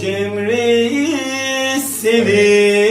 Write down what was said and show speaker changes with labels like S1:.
S1: Cemre'yi sevir.